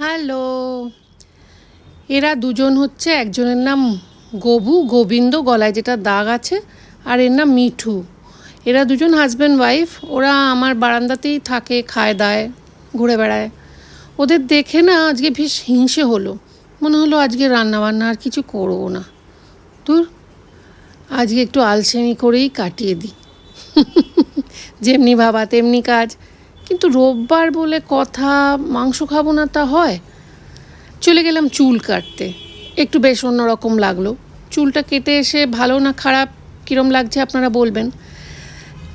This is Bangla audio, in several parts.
হ্যালো। এরা দুজন হচ্ছে, একজনের নাম গবু, গোবিন্দ, গলায় যেটা দাগ আছে, আর এর নাম মিঠু। এরা দুজন হাজব্যান্ড ওয়াইফ ওরা আমার বারান্দাতেই থাকে, খায়, দায়, ঘুরে বেড়ায়। ওদের দেখে না আজকে বেশ হিংসে হলো। মনে হলো আজকে রান্না বান্না আর কিছু করব না। তোর আজকে একটু আলসেমি করেই কাটিয়ে দিই। যেমনি ভাবা, তেমনি কাজ। কিন্তু রোববার বলে কথা, মাংস খাব না তা হয়। চলে গেলাম চুল কাটতে। একটু বেশ অন্যরকম লাগল। চুলটা কেটে এসে ভালো না খারাপ, কীরম লাগছে আপনারা বলবেন।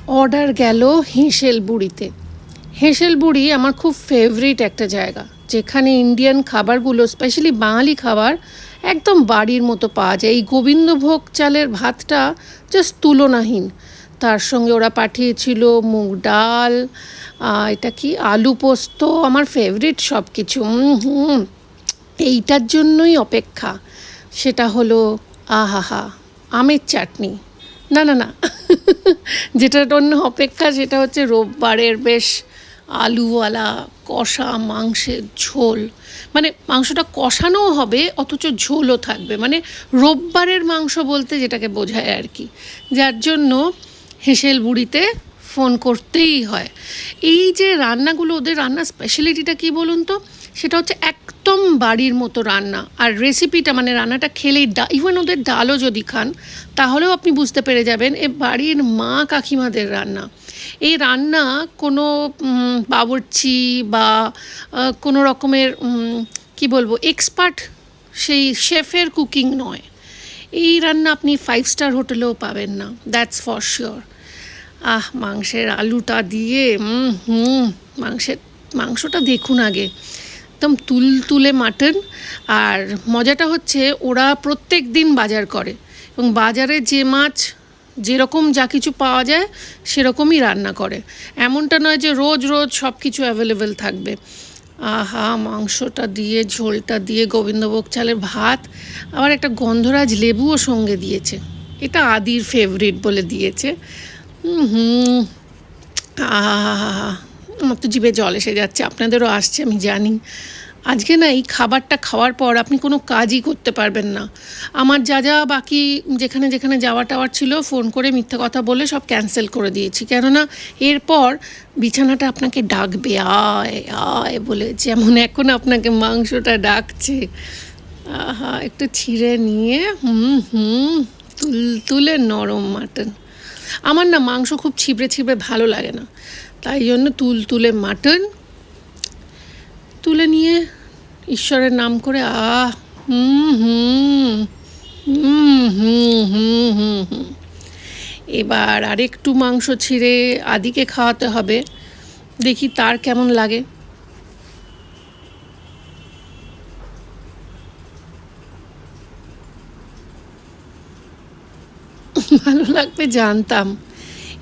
অর্ডার গেল হেঁসেল বুড়িতে। হেঁসেল বুড়ি আমার খুব ফেভারিট একটা জায়গা। যেখানে ইন্ডিয়ান খাবারগুলো স্পেশালি বাঙালি খাবার, একদম বাড়ির মতো পাওয়া যায়। এই গোবিন্দভোগ চালের ভাতটা জাস্ট তুলনাহীন। তার সঙ্গে ওরা পাঠিয়েছিল মুগ ডাল এটা কি? আলু পোস্ত, আমার ফেভারিট সব কিছু এইটার জন্যই অপেক্ষা। সেটা হলো, আহাহা, আমের চাটনি। না না না। যেটার জন্য অপেক্ষা সেটা হচ্ছে রোববারের বেশ আলুওয়ালা, কষা মাংসের ঝোল। মানে মাংসটা কষানোও হবে, অথচ ঝোলও থাকবে। মানে রোববারের মাংস বলতে যেটাকে বোঝায় আর কি। যার জন্য হেসেল বুড়িতে ফোন করতেই হয়। এই যে রান্নাগুলো, ওদের রান্নার স্পেশালিটিটা কি বলুন তো? সেটা হচ্ছে একদম বাড়ির মতো রান্না। আর রেসিপিটা মানে রান্নাটা খেলেই ডা ইভেন ওদের ডালও যদি খান, তাহলেও আপনি বুঝতে পেরে যাবেন এ বাড়ির মা কাকিমাদের রান্না। এই রান্না কোনো বাবুর্চি বা কোনো রকমের কি বলব এক্সপার্ট সেই শেফের কুকিং নয়। এই রান্না আপনি ফাইভ স্টার হোটেলেও পাবেন না দ্যাটস ফর শিওর আহ, মাংসের আলুটা দিয়ে হুম, মাংসের, মাংসটা দেখুন আগে। একদম তুল, তুলে মাটন। আর মজাটা হচ্ছে ওরা প্রত্যেক দিন বাজার করে। এবং বাজারে যে মাছ, যেরকম যা কিছু পাওয়া যায়, সেরকমই রান্না করে। এমনটা নয় যে রোজ রোজ সব কিছু অ্যাভেলেবেল থাকবে। আহা, মাংসটা দিয়ে, ঝোলটা দিয়ে, গোবিন্দভোগ চালের ভাত। আবার একটা গন্ধরাজ লেবুও সঙ্গে দিয়েছে। এটা আদির ফেভারিট বলে দিয়েছে। হুম। আমার তো জিভে জল এসে যাচ্ছে, আপনাদেরও আসছে, আমি জানি। আজকে না এই খাবারটা খাওয়ার পর আপনি কোনো কাজই করতে পারবেন না। আমার যা যা বাকি যেখানে যেখানে যাওয়া টাওয়ার ছিল, ফোন করে মিথ্যা কথা বলে সব ক্যান্সেল করে দিয়েছি। কেননা এরপর বিছানাটা আপনাকে ডাকবে, আয় আয় বলে, যেমন এখন আপনাকে মাংসটা ডাকছে। আহা, একটু ছিঁড়ে নিয়ে, হুম হুম, তুল, তুলে নরম মাটন। আমার না মাংস খুব ছিবড়ে ছিবড়ে ভালো লাগে না। তাই জন্য তুল, তুলে মাটন, তুলে নিয়ে ঈশ্বরের নাম করে আহ, হুম হুম হুম হুম হুম হুম হুম। এবার আরেকটু মাংস ছিঁড়ে আদিকে খাওয়াতে হবে। দেখি তার কেমন লাগে। ভালো লাগবে জানতাম।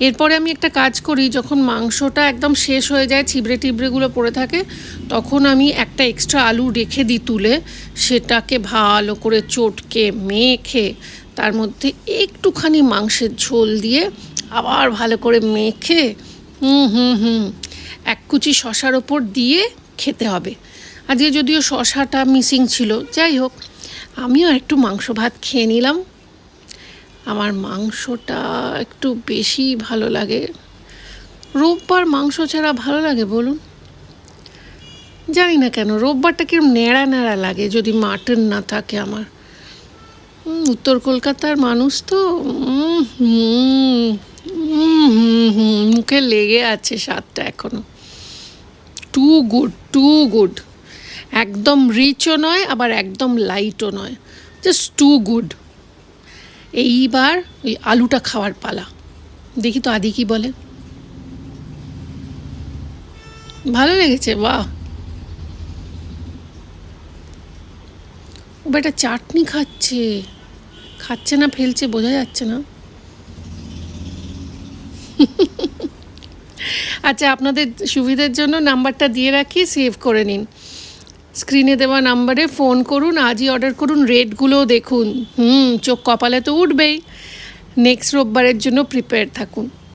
এরপরে আমি একটা কাজ করি, যখন মাংসটা একদম শেষ হয়ে যায়, ছিবড়ে টিবড়েগুলো পড়ে থাকে, তখন আমি একটা এক্সট্রা আলু রেখে দিই তুলে, সেটাকে ভালো করে চটকে মেখে, তার মধ্যে একটুখানি মাংসের ঝোল দিয়ে আবার ভালো করে মেখে, হুম হুম হুম, এক কুচি শশার ওপর দিয়ে খেতে হবে। আজকে যদিও শশাটা মিসিং ছিল, যাই হোক, আমিও একটু মাংস ভাত খেয়ে নিলাম। আমার মাংসটা একটু বেশি ভালো লাগে। রোববার মাংস ছাড়া ভালো লাগে বলুন? জানি না কেন, রোববারটা কিরম ন্যাড়া ন্যাড়া লাগে যদি মাটন না থাকে আমার। উত্তর কলকাতার মানুষ তো মুখে লেগে আছে স্বাদটা এখনও। Too good too good. একদম রিচও নয়, আবার একদম লাইটও নয়। Just too good. এইবার ওই আলুটা খাওয়ার পালা। দেখি তো আদি কি বলে। ভালো লেগেছে বা ও বেটা চাটনি খাচ্ছে। খাচ্ছে না, ফেলছে, বোঝা যাচ্ছে না। আচ্ছা আপনাদের সুবিধার জন্য নাম্বারটা দিয়ে রাখি, সেভ করে নিন। স্ক্রিনে দেওয়া নাম্বারে ফোন করুন, আজই অর্ডার করুন রেটগুলোও দেখুন। হুম, চোখ কপালে তো উঠবেই। নেক্সট রোববারের জন্য প্রিপেয়ার থাকুন।